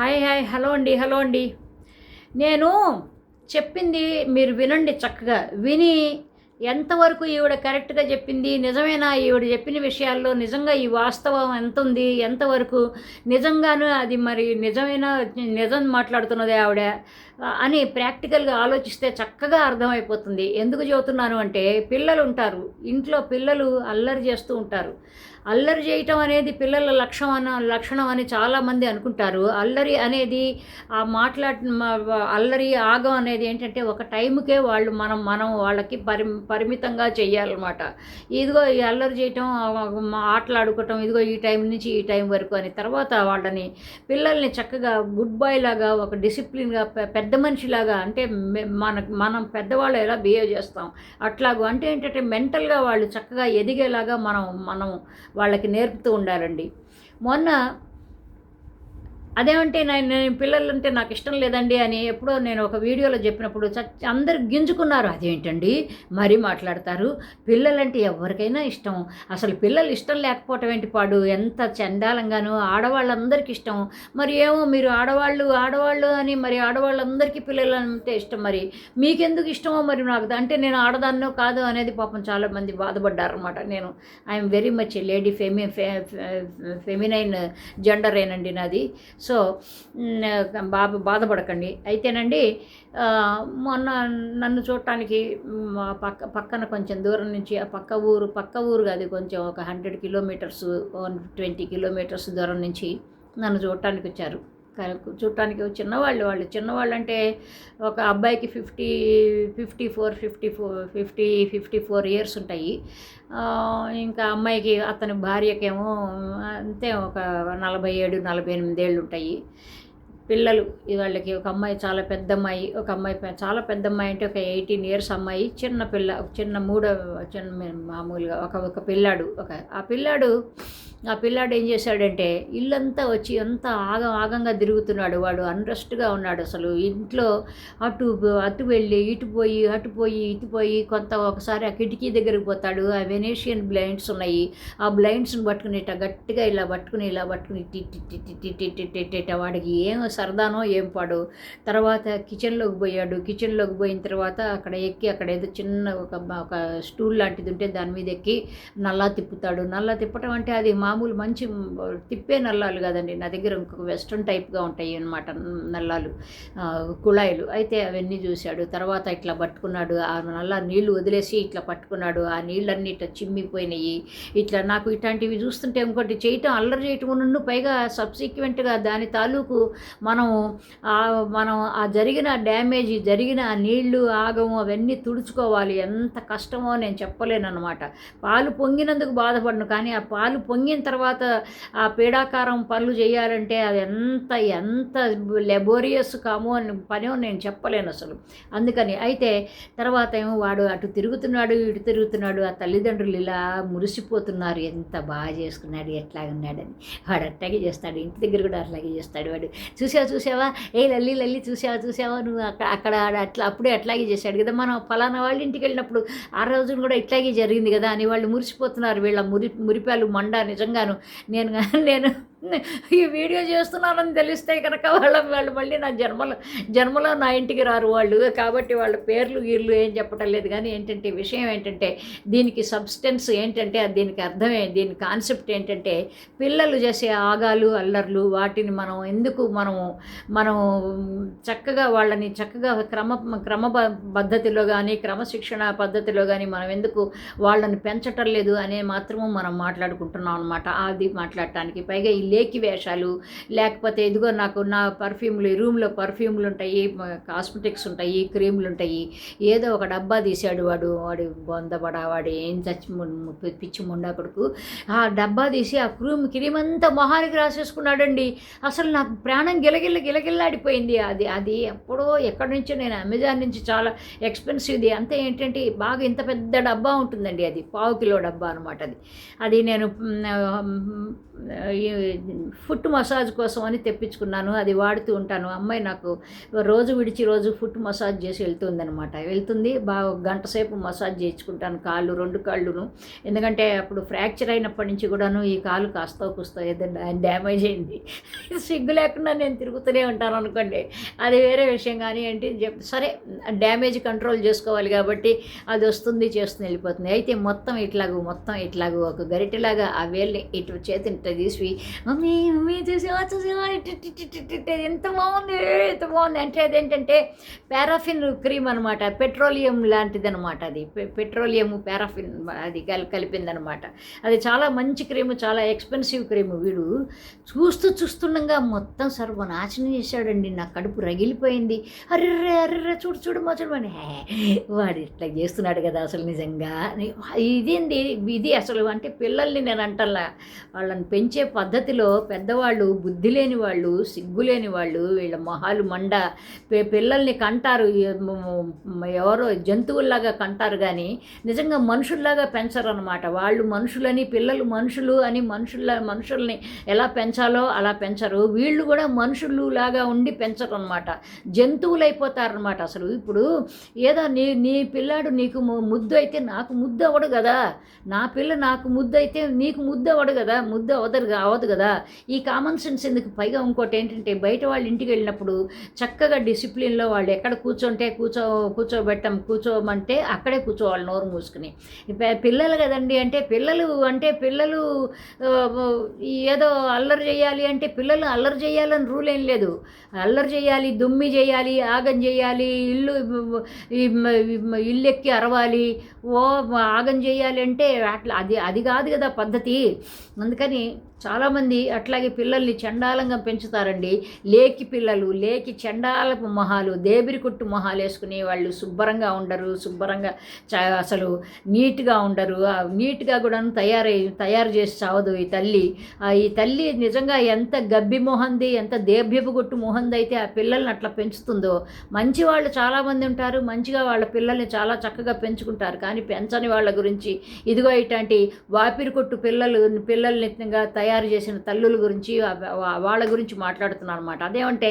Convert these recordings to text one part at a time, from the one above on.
Hi hi hello అండి hello అండి. నేను చెప్పింది మీరు వినండి చక్కగా. విని ఎంతవరకు ఈవిడ కరెక్ట్గా చెప్పింది నిజమేనా ఈవిడ చెప్పిన విషయాల్లో నిజంగా ఈ వాస్తవం ఎంత ఉంది ఎంతవరకు నిజంగాను అది మరి నిజమేనా నిజం మాట్లాడుతున్నదే ఆవిడ అని ప్రాక్టికల్గా ఆలోచిస్తే చక్కగా అర్థమైపోతుంది. ఎందుకు చెబుతున్నాను అంటే పిల్లలు ఉంటారు ఇంట్లో పిల్లలు అల్లరి చేస్తూ ఉంటారు. అల్లరి చేయటం అనేది పిల్లల లక్ష్యం అన్న లక్షణం అని చాలామంది అనుకుంటారు. అల్లరి అనేది ఆ మాట్లాడ అల్లరి ఆగం అనేది ఏంటంటే ఒక టైంకే వాళ్ళు మనం మనం వాళ్ళకి పరి పరిమితంగా చేయాలన్నమాట ఇదిగో ఈ అల్లరి చేయటం ఆటలాడుకోవటం ఇదిగో ఈ టైం నుంచి ఈ టైం వరకు అని తర్వాత వాళ్ళని పిల్లల్ని చక్కగా గుడ్ బాయ్ లాగా ఒక డిసిప్లిన్గా పెద్ద మనిషిలాగా అంటే మన మనం పెద్దవాళ్ళు ఎలా బిహేవ్ చేస్తాం? అట్లాగూ అంటే ఏంటంటే మెంటల్గా వాళ్ళు చక్కగా ఎదిగేలాగా మనం మనం వాళ్ళకి నేర్పుతూ ఉండాలండి. మొన్న అదేమంటే నేను పిల్లలు అంటే నాకు ఇష్టం లేదండి అని ఎప్పుడో నేను ఒక వీడియోలో చెప్పినప్పుడు చ- అందరు గింజుకున్నారు. అదేంటండి? మరీ మాట్లాడతారు? పిల్లలంటే ఎవరికైనా ఇష్టం. అసలు పిల్లలు ఇష్టం లేకపోవటం ఏంటి పాడు? ఎంత చండాలంగానో ఆడవాళ్ళందరికీ ఇష్టం. మరి ఏమో మీరు ఆడవాళ్ళు ఆడవాళ్ళు అని మరి ఆడవాళ్ళందరికీ పిల్లలు అంటే ఇష్టం మరి. మీకెందుకు ఇష్టమో మరి నాకు అంటే నేను ఆడదాన్నో కాదు అనేది పాపం చాలామంది బాధపడ్డారు అనమాట నేను. I'm very much lady femi feminine gender ఏనండి నాది. సో బాబు బాధపడకండి. అయితేనండి మొన్న నన్ను చూడటానికి మా పక్క పక్కన కొంచెం దూరం నుంచి ఆ పక్క ఊరు పక్క ఊరు కాదు కొంచెం ఒక hundred kilometres one twenty kilometres దూరం నుంచి నన్ను చూడటానికి వచ్చారు. చూడటానికి చిన్నవాళ్ళు వాళ్ళు చిన్నవాళ్ళు అంటే ఒక అబ్బాయికి fifty fifty four fifty four fifty fifty four years ఉంటాయి. ఇంకా అమ్మాయికి అతని భార్యకేమో అంతే ఒక నలభై ఏడు నలభై ఎనిమిది ఏళ్ళు ఉంటాయి. పిల్లలు వాళ్ళకి ఒక అమ్మాయి చాలా పెద్ద అమ్మాయి ఒక అమ్మాయి చాలా పెద్ద అమ్మాయి అంటే ఒక ఎయిటీన్ ఇయర్స్ అమ్మాయి చిన్న పిల్ల ఒక చిన్న మూడో చిన్న మామూలుగా ఒక ఒక పిల్లాడు ఒక ఆ పిల్లాడు ఆ పిల్లాడు ఏం చేశాడంటే ఇల్లంతా వచ్చి ఎంత ఆగం ఆగంగా తిరుగుతున్నాడు వాడు అన్రెస్ట్గా ఉన్నాడు అసలు ఇంట్లో అటు అటు వెళ్ళి ఇటు పోయి అటు పోయి ఇటు పోయి కొంత ఒకసారి ఆ కిటికీ దగ్గరికి పోతాడు ఆ వెనేషియన్ బ్లైండ్స్ ఉన్నాయి ఆ బ్లైండ్స్ని పట్టుకుని ఇట్ట గట్టిగా ఇలా పట్టుకుని ఇలా పట్టుకుని టిట్టిట్టిట్టిట్టిట్టిట్టిట్ట వాడికి ఏం సరదానో ఏం పాడు తర్వాత కిచెన్లోకి పోయాడు కిచెన్లోకి పోయిన తర్వాత అక్కడ ఎక్కి అక్కడ ఏదో చిన్న ఒక ఒక స్టూల్ లాంటిది ఉంటే దాని మీద ఎక్కి నల్లా తిప్పుతాడు నల్లా తిప్పటం అంటే అది మా మామూలు మంచి తిప్పే నల్లాలు కాదండి. నా దగ్గర ఇంకొక వెస్ట్రన్ టైప్గా ఉంటాయి అన్నమాట. నల్లాలు కుళాయిలు. అయితే అవన్నీ చూశాడు. తర్వాత ఇట్లా పట్టుకున్నాడు. ఆ నల్ల నీళ్ళు వదిలేసి ఇట్లా పట్టుకున్నాడు. ఆ నీళ్ళన్నీ ఇట్లా చిమ్మిపోయినాయి. ఇట్లా నాకు ఇట్లాంటివి చూస్తుంటే ఇంకోటి చేయటం అల్లరి చేయటం నుండి పైగా సబ్సిక్వెంట్గా దాని తాలూకు మనం మనం ఆ జరిగిన డ్యామేజ్ జరిగిన నీళ్ళు ఆగము అవన్నీ తుడుచుకోవాలి. ఎంత కష్టమో నేను చెప్పలేను అనమాట పాలు పొంగినందుకు బాధపడను. కానీ ఆ పాలు పొంగిన తర్వాత ఆ పీడాకారం పనులు చేయాలంటే అది ఎంత ఎంత లెబోరియస్ కామో అని పని నేను చెప్పలేను అసలు. అందుకని అయితే తర్వాత ఏమో వాడు అటు తిరుగుతున్నాడు ఇటు తిరుగుతున్నాడు ఆ తల్లిదండ్రులు ఇలా మురిసిపోతున్నారు. ఎంత బాగా చేసుకున్నాడు ఎట్లా ఉన్నాడని వాడు అట్లాగే చేస్తాడు ఇంటి దగ్గర కూడా అట్లాగే చేస్తాడు వాడు. చూసావా చూసావా? ఏ లల్లి లల్లి చూసావా చూసావా? నువ్వు అక్కడ అక్కడ ఆడ అట్లా అప్పుడే అట్లాగే చేశాడు కదా. మనం ఫలానా వాళ్ళ ఇంటికి వెళ్ళినప్పుడు ఆ రోజున కూడా ఇట్లాగే జరిగింది కదా అని వాళ్ళు మురిసిపోతున్నారు. వీళ్ళ మురి మురిపాలు మండ నిజంగా నిజంగాను. నేను నేను ఈ వీడియో చేస్తున్నానని తెలిస్తే కనుక వాళ్ళ వాళ్ళు మళ్ళీ నా జన్మలో జన్మలో నా ఇంటికి రారు వాళ్ళు. కాబట్టి వాళ్ళ పేర్లు వీళ్ళు ఏం చెప్పటం లేదు. కానీ ఏంటంటే విషయం ఏంటంటే దీనికి సబ్స్టెన్స్ ఏంటంటే అది దీనికి అర్థమే దీని కాన్సెప్ట్ ఏంటంటే పిల్లలు చేసే ఆగాలు అల్లర్లు వాటిని మనం ఎందుకు మనము మనం చక్కగా వాళ్ళని చక్కగా క్రమ క్రమ పద్ధతిలో కానీ క్రమశిక్షణ పద్ధతిలో కానీ మనం ఎందుకు వాళ్ళని పెంచటం లేదు అనే మాత్రము మనం మాట్లాడుకుంటున్నాం అనమాట అది మాట్లాడటానికి. పైగా ఈ లేకి వేషాలు లేకపోతే ఇదిగో నాకు నా పర్ఫ్యూమ్లు ఈ రూమ్లో పర్ఫ్యూమ్లు ఉంటాయి కాస్మెటిక్స్ ఉంటాయి క్రీమ్లు ఉంటాయి ఏదో ఒక డబ్బా తీశాడు వాడు వాడు బొందబడ వాడు ఏం చచ్చి ము- పిచ్చి ముండా కొడుకు ఆ డబ్బా తీసి ఆ క్రీమ్ క్రీమ్ అంతా మొహానికి రాసేసుకున్నాడండి. అసలు నాకు ప్రాణం గిలగిల్ల గిలగిల్లాడిపోయింది. అది అది ఎప్పుడో ఎక్కడి నుంచో నేను అమెజాన్ నుంచి చాలా ఎక్స్పెన్సివ్ది అంతే ఏంటంటే బాగా ఇంత పెద్ద డబ్బా ఉంటుందండి అది పావు కిలో డబ్బా అనమాట అది. అది నేను ఫుట్ మసాజ్ కోసం అని తెప్పించుకున్నాను అది వాడుతూ ఉంటాను. అమ్మాయి నాకు రోజు విడిచి రోజు ఫుట్ మసాజ్ చేసి వెళ్తుందనమాట వెళ్తుంది బాగా గంట సేపు మసాజ్ చేయించుకుంటాను కాళ్ళు రెండు కాళ్ళును. ఎందుకంటే అప్పుడు ఫ్రాక్చర్ అయినప్పటి నుంచి కూడాను ఈ కాలు కాస్త కూస్తో ఏదైనా డ్యామేజ్ అయింది. సిగ్గు లేకుండా నేను తిరుగుతూనే ఉంటాను అనుకోండి. అది వేరే విషయం కానీ ఏంటి సరే డ్యామేజ్ కంట్రోల్ చేసుకోవాలి కాబట్టి అది వస్తుంది చేస్తుంది వెళ్ళిపోతుంది. అయితే మొత్తం ఇట్లాగూ మొత్తం ఇట్లాగూ ఒక గరిటెలాగా ఆ వేల్ని ఇటు చేతిని ఇట్లా తీసి మమ్మీ మమ్మీ చూసావా చూసావా ఎంత బాగుంది ఎంత బాగుంది అంటే అదేంటంటే పారాఫిన్ క్రీమ్ అనమాట పెట్రోలియం లాంటిది అనమాట అది పెట్రోలియం పారాఫిన్ అది కలి కలిపిందనమాట అది చాలా మంచి క్రీమ్ చాలా ఎక్స్పెన్సివ్ క్రీమ్ వీడు. చూస్తూ చూస్తుండగా మొత్తం సర్వనాశనం చేశాడండి. నా కడుపు రగిలిపోయింది. అర్రె అర్రె చూడు చూడు మా చూడు అని హే, వాడు ఇట్లా చేస్తున్నాడు కదా అసలు నిజంగా. ఇదేంది? ఇది అసలు అంటే పిల్లల్ని నేను అంటల్లా వాళ్ళని పెంచే పద్ధతిలో పెద్దవాళ్ళు బుద్ధి లేని వాళ్ళు సిగ్గు లేని వాళ్ళు వీళ్ళ మొహాలు మండ. పిల్లల్ని కంటారు. ఎవరో జంతువుల్లాగా కంటారు కానీ నిజంగా మనుషుల్లాగా పెంచరు అనమాట వాళ్ళు మనుషులని పిల్లలు మనుషులు అని మనుషుల మనుషుల్ని ఎలా పెంచాలో అలా పెంచరు. వీళ్ళు కూడా మనుషులు లాగా ఉండి పెంచరు అనమాట జంతువులు అయిపోతారనమాట అసలు. ఇప్పుడు ఏదో నీ నీ పిల్లాడు నీకు ముద్దు అయితే నాకు ముద్దు అవ్వడు కదా నా పిల్ల నాకు ముద్దు అయితే నీకు ముద్దు అవ్వడు కదా ముద్దు అవదరు అవ్వదు కదా ఈ కామన్ సెన్స్ ఎందుకు? పైగా ఇంకోటి ఏంటంటే బయట వాళ్ళ ఇంటికి వెళ్ళినప్పుడు చక్కగా డిసిప్లిన్లో వాళ్ళు ఎక్కడ కూర్చుంటే కూర్చో కూర్చోబెట్టం కూర్చోమంటే అక్కడే కూర్చోవాలి నోరు మూసుకుని. పిల్లలు కదండి అంటే పిల్లలు అంటే పిల్లలు ఏదో అల్లరి చేయాలి అంటే పిల్లలు అల్లరి చేయాలని రూల్ ఏం లేదు. అల్లరి చేయాలి దుమ్మి చేయాలి ఆగం చేయాలి ఇల్లు ఇల్లు ఎక్కి అరవాలి. ఓ ఆగం చేయాలి అంటే అట్లా అది అది కాదు కదా పద్ధతి. అందుకని చాలామంది అట్లాగే పిల్లల్ని చండాలంగా పెంచుతారండి. లేకి పిల్లలు లేకి చండాలపు మొహాలు దేబిరి కొట్టు మొహాలు వేసుకుని వాళ్ళు శుభ్రంగా ఉండరు శుభ్రంగా చ అసలు నీట్గా ఉండరు. నీట్గా కూడా తయారై తయారు చేసి చావదు ఈ తల్లి. ఆ ఈ తల్లి నిజంగా ఎంత గబ్బి మొహంది ఎంత దేభ్యపు కొట్టు మొహంది అయితే ఆ పిల్లల్ని అట్లా పెంచుతుందో. మంచి వాళ్ళు చాలామంది ఉంటారు మంచిగా వాళ్ళ పిల్లల్ని చాలా చక్కగా పెంచుకుంటారు. కానీ పెంచని వాళ్ళ గురించి ఇదిగో ఇట్లాంటి వాపిరి కొట్టు పిల్లలు పిల్లల్ని తయారు తయారు చేసిన తల్లుల గురించి వాళ్ళ గురించి మాట్లాడుతున్నాను అనమాట అదేమంటే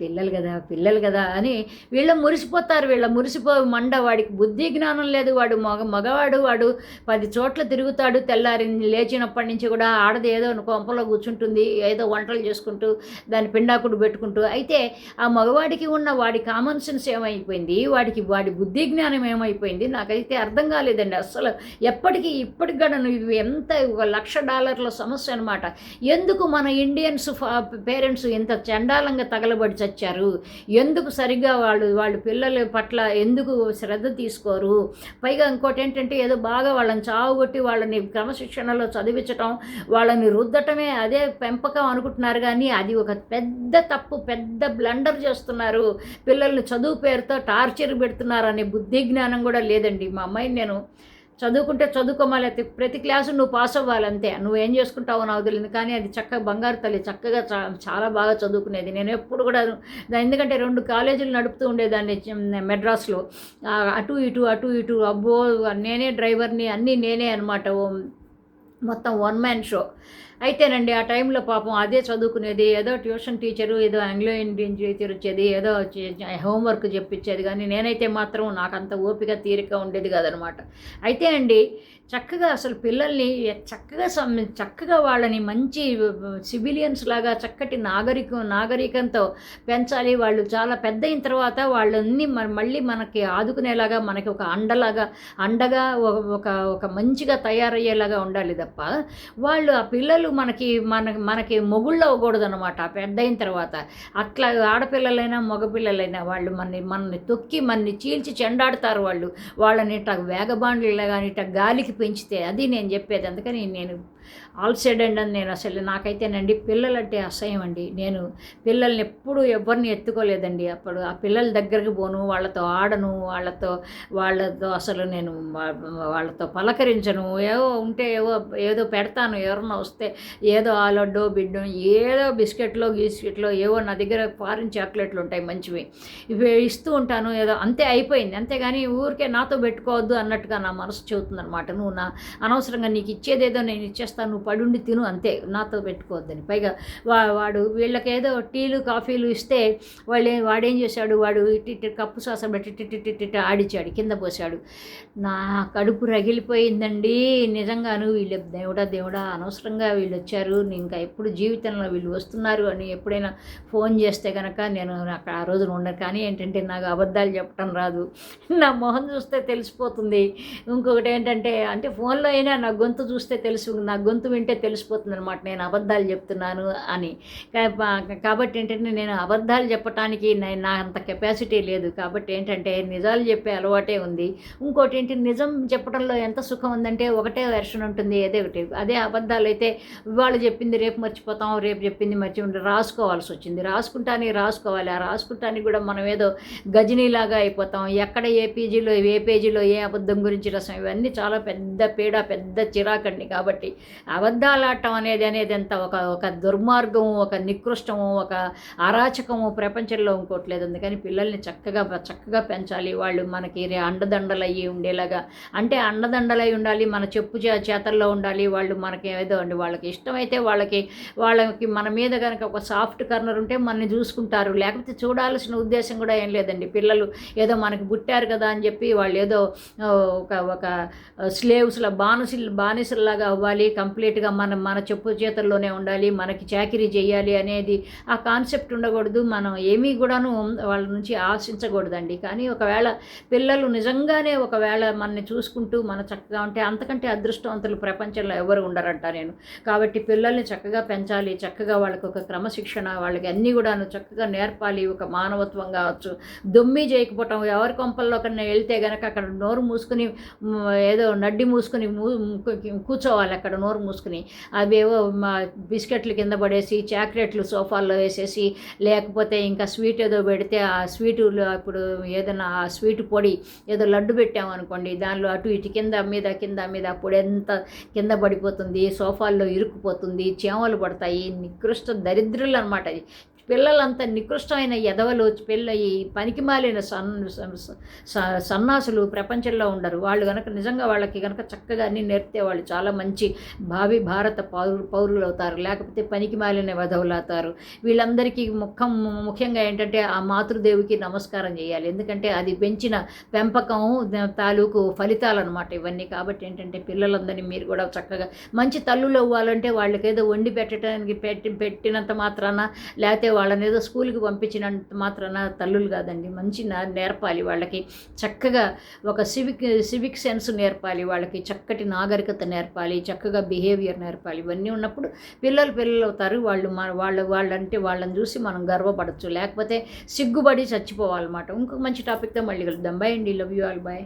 పిల్లలు కదా పిల్లలు కదా అని వీళ్ళ మురిసిపోతారు. వీళ్ళ మురిసిపో మండ వాడికి బుద్ధి జ్ఞానం లేదు. వాడు మగ మగవాడు వాడు పది చోట్ల తిరుగుతాడు. తెల్లారి లేచినప్పటి నుంచి కూడా ఆడది ఏదో కొంపలో కూర్చుంటుంది. ఏదో వంటలు చేసుకుంటూ దాని పిండాకుడు పెట్టుకుంటూ. అయితే ఆ మగవాడికి ఉన్న వాడి కామన్ సెన్స్ ఏమైపోయింది? వాడికి వాడి బుద్ధి జ్ఞానం ఏమైపోయింది? నాకైతే అర్థం కాలేదండి. అసలు ఎప్పటికీ ఇప్పటికి కూడా నువ్వు ఎంత ఒక లక్ష డాలర్ల సమస్య అనమాట ఎందుకు మన ఇండియన్స్ పేరెంట్స్ ఇంత చండాలంగా తగలబడి చచ్చారు? ఎందుకు సరిగ్గా వాళ్ళు వాళ్ళ పిల్లల పట్ల ఎందుకు శ్రద్ధ తీసుకోరు? పైగా ఇంకోటి ఏంటంటే ఏదో బాగా వాళ్ళని చావుగొట్టి వాళ్ళని క్రమశిక్షణలో చదివించటం వాళ్ళని రుద్దటమే అదే పెంపకం అనుకుంటున్నారు. కానీ అది ఒక పెద్ద తప్పు పెద్ద బ్లండర్ చేస్తున్నారు. పిల్లల్ని చదువు పేరుతో టార్చర్ పెడుతున్నారు అనే బుద్ధి జ్ఞానం కూడా లేదండి. మా అమ్మాయిని నేను చదువుకుంటే చదువుకోమాలి ప్రతి క్లాసు నువ్వు పాస్ అవ్వాలంతే. నువ్వేం చేసుకుంటావో నాకు తెలియదు. కానీ అది చక్కగా బంగారు తల్లి చక్కగా చాలా బాగా చదువుకునేది. నేను ఎప్పుడు కూడా ఎందుకంటే రెండు కాలేజీలు నడుపుతూ ఉండేదాన్ని మెడ్రాస్లో. అటు ఇటు అటు ఇటు అబ్బో నేనే డ్రైవర్ని అన్నీ నేనే అనమాట మొత్తం వన్ మ్యాన్ షో అయితేనండి ఆ టైంలో పాపం అదే చదువుకునేది ఏదో ట్యూషన్ టీచరు ఏదో ఆంగ్లో ఇండియన్ టీచర్ వచ్చేది ఏదో హోంవర్క్ చెప్పించేది కానీ నేనైతే మాత్రం నాకు అంత ఓపిక తీరిక ఉండేది కాదనమాట. అయితే అండి చక్కగా అసలు పిల్లల్ని చక్కగా సమ్ చక్కగా వాళ్ళని మంచి సివిలియన్స్ లాగా చక్కటి నాగరికం నాగరికంతో పెంచాలి. వాళ్ళు చాలా పెద్ద అయిన తర్వాత వాళ్ళని మ- మళ్ళీ మనకి ఆదుకునేలాగా మనకి ఒక అండలాగా అండగా ఒక ఒక మంచిగా తయారయ్యేలాగా ఉండాలి తప్ప వాళ్ళు ఆ పిల్లలు మనకి మన మనకి మొగుళ్ళు అవ్వకూడదు అనమాట పెద్ద అయిన తర్వాత అట్లా ఆడపిల్లలైనా మగపిల్లలైనా వాళ్ళు మనని మనల్ని తొక్కి మనని చీల్చి చెండాడుతారు వాళ్ళు. వాళ్ళని ఇట్లా వేగబాండ్లు కానీ ఇట్లా గాలికి పెంచితే అది నేను చెప్పేది. అందుకని నేను ఆల్ సైడ్ అని నేను అసలు నాకైతేనండి పిల్లలంటే అసహ్యం అండి. నేను పిల్లల్ని ఎప్పుడూ ఎవరిని ఎత్తుకోలేదండి. అప్పుడు ఆ పిల్లల దగ్గరికి పోను వాళ్ళతో ఆడను వాళ్ళతో వాళ్ళతో అసలు నేను వాళ్ళతో పలకరించను. ఏవో ఉంటే ఏవో ఏదో పెడతాను. ఎవరన్నా వస్తే ఏదో ఆ లడ్డో బిడ్డో ఏదో బిస్కెట్లో బిస్కెట్లో ఏవో నా దగ్గర ఫారిన్ చాక్లెట్లు ఉంటాయి మంచివి. ఇవి ఇస్తూ ఉంటాను. ఏదో అంతే అయిపోయింది. అంతేగాని ఊరికే నాతో పెట్టుకోవద్దు అన్నట్టుగా నా మనసు చెబుతుంది అనమాట నువ్వు నా అనవసరంగా నీకు ఇచ్చేదేదో నేను ఇచ్చేస్తాను నువ్వు పడుండి తిను అంతే నాతో పెట్టుకోవద్దని. పైగా వా వాడు వీళ్ళకేదో టీలు కాఫీలు ఇస్తే వాళ్ళు వాడేం చేశాడు వాడు ఇట్టి కప్పు శ్వాస పెట్టి ఇట్టి కింద పోసాడు నా కడుపు రగిలిపోయిందండి. నిజంగాను వీళ్ళు దేవుడా దేవుడా అనవసరంగా వీళ్ళు వచ్చారు ఇంకా ఎప్పుడు జీవితంలో వీళ్ళు వస్తున్నారు అని ఎప్పుడైనా ఫోన్ చేస్తే కనుక నేను అక్కడ ఆ రోజున ఉండను. కానీ ఏంటంటే నాకు అబద్ధాలు చెప్పడం రాదు. నా మొహం చూస్తే తెలిసిపోతుంది. ఇంకొకటి ఏంటంటే అంటే ఫోన్లో అయినా నా గొంతు చూస్తే తెలుసు నా గొంతు వింటే తెలిసిపోతుంది అనమాట నేను అబద్ధాలు చెప్తున్నాను అని. కాబట్టి ఏంటంటే నేను అబద్ధాలు చెప్పటానికి నా అంత కెపాసిటీ లేదు. కాబట్టి ఏంటంటే నిజాలు చెప్పే అలవాటే ఉంది. ఇంకోటి ఏంటి నిజం చెప్పడంలో ఎంత సుఖం ఉందంటే ఒకటే వెర్షన్ ఉంటుంది. ఏదే ఒకటి. అదే అబద్ధాలు అయితే ఇవాళ చెప్పింది రేపు మర్చిపోతాం రేపు చెప్పింది మర్చి రాసుకోవాల్సి వచ్చింది. రాసుకుంటానికి రాసుకోవాలి. ఆ రాసుకుంటానికి కూడా మనం ఏదో గజనీలాగా అయిపోతాం. ఎక్కడ ఏ పేజీలో ఏ పేజీలో ఏ అబద్ధం గురించి రసం. ఇవన్నీ చాలా పెద్ద పీడ పెద్ద చిరాకండి. కాబట్టి ఆ ఆడటం అనేది అనేది ఎంత ఒక ఒక దుర్మార్గము ఒక నికృష్టము ఒక అరాచకము ప్రపంచంలో ఇంకోట్లేదు అందుకని పిల్లల్ని చక్కగా చక్కగా పెంచాలి. వాళ్ళు మనకి అండదండలయ్యి ఉండేలాగా. అంటే అండదండలై ఉండాలి మన చెప్పు చే- చేతల్లో ఉండాలి. వాళ్ళు మనకి ఏదో అండి వాళ్ళకి ఇష్టమైతే వాళ్ళకి వాళ్ళకి మన మీద కనుక ఒక సాఫ్ట్ కార్నర్ ఉంటే మనని చూసుకుంటారు. లేకపోతే చూడాల్సిన ఉద్దేశం కూడా ఏం లేదండి. పిల్లలు ఏదో మనకి పుట్టారు కదా అని చెప్పి వాళ్ళు ఏదో ఒక ఒక స్లేవ్స్లా బానిసలు బానిసల్లాగా అవ్వాలి కంప్లీట్ కంప్లీట్గా మన మన చెప్పు చేతల్లోనే ఉండాలి మనకి చాకరీ చేయాలి అనేది ఆ కాన్సెప్ట్ ఉండకూడదు. మనం ఏమీ కూడాను వాళ్ళ నుంచి ఆశించకూడదండి. కానీ ఒకవేళ పిల్లలు నిజంగానే ఒకవేళ మనని చూసుకుంటూ మన చక్కగా ఉంటే అంతకంటే అదృష్టవంతులు ప్రపంచంలో ఎవరు ఉండరంట నేను. కాబట్టి పిల్లల్ని చక్కగా పెంచాలి చక్కగా వాళ్ళకి ఒక క్రమశిక్షణ వాళ్ళకి అన్నీ కూడాను చక్కగా నేర్పాలి ఒక మానవత్వం కావచ్చు. దొమ్మి చేయకపోవటం ఎవరి కొంపల్లో కన్నా వెళ్తే గనక అక్కడ నోరు మూసుకుని ఏదో నడ్డి మూసుకుని కూర్చోవాలి అక్కడ నోరు మూసుకుని. అవేవో మా బిస్కెట్లు కింద పడేసి చాక్లెట్లు సోఫాల్లో వేసేసి లేకపోతే ఇంకా స్వీట్ ఏదో పెడితే ఆ స్వీటులో ఇప్పుడు ఏదైనా ఆ స్వీట్ పొడి ఏదో లడ్డు పెట్టామనుకోండి దానిలో అటు ఇటు కింద మీద కింద మీద పొడి ఎంత కింద పడిపోతుంది సోఫాల్లో ఇరుక్కుపోతుంది చీమలు పడతాయి నికృష్ట దరిద్రులు అనమాట అది. పిల్లలంతా నికృష్టమైన ఎదవలు పిల్ల ఈ పనికి మాలిన సన్ స- సన్నాసులు ప్రపంచంలో ఉండరు. వాళ్ళు కనుక నిజంగా వాళ్ళకి కనుక చక్కగా అన్ని నేర్పితే వాళ్ళు చాలా మంచి భావి భారత పౌరు పౌరులు అవుతారు. లేకపోతే పనికి మాలిన వెధవులు అవుతారు. వీళ్ళందరికీ ముఖం ముఖ్యంగా ఏంటంటే ఆ మాతృదేవికి నమస్కారం చేయాలి. ఎందుకంటే అది పెంచిన పెంపకం తాలూకు ఫలితాలు అనమాట ఇవన్నీ. కాబట్టి ఏంటంటే పిల్లలందరినీ మీరు కూడా చక్కగా మంచి తల్లులు అవ్వాలంటే వాళ్ళకి ఏదో వండి పెట్టడానికి పెట్టి పెట్టినంత మాత్రాన లేకపోతే వాళ్ళని ఏదో స్కూల్కి పంపించినంత మాత్రాన తల్లులు కాదండి. మంచి నా- నేర్పాలి వాళ్ళకి. చక్కగా ఒక సివిక్ సివిక్ సెన్స్ నేర్పాలి వాళ్ళకి. చక్కటి నాగరికత నేర్పాలి. చక్కగా బిహేవియర్ నేర్పాలి. ఇవన్నీ ఉన్నప్పుడు పిల్లలు పిల్లలు అవుతారు వాళ్ళు మన వాళ్ళు వాళ్ళంటే వాళ్ళని చూసి మనం గర్వపడచ్చు. లేకపోతే సిగ్గుపడి చచ్చిపోవాలన్నమాట. ఇంకొక మంచి టాపిక్తో మళ్ళీ కలుద్దాం. బాయ్ అండి. Love you all. బాయ్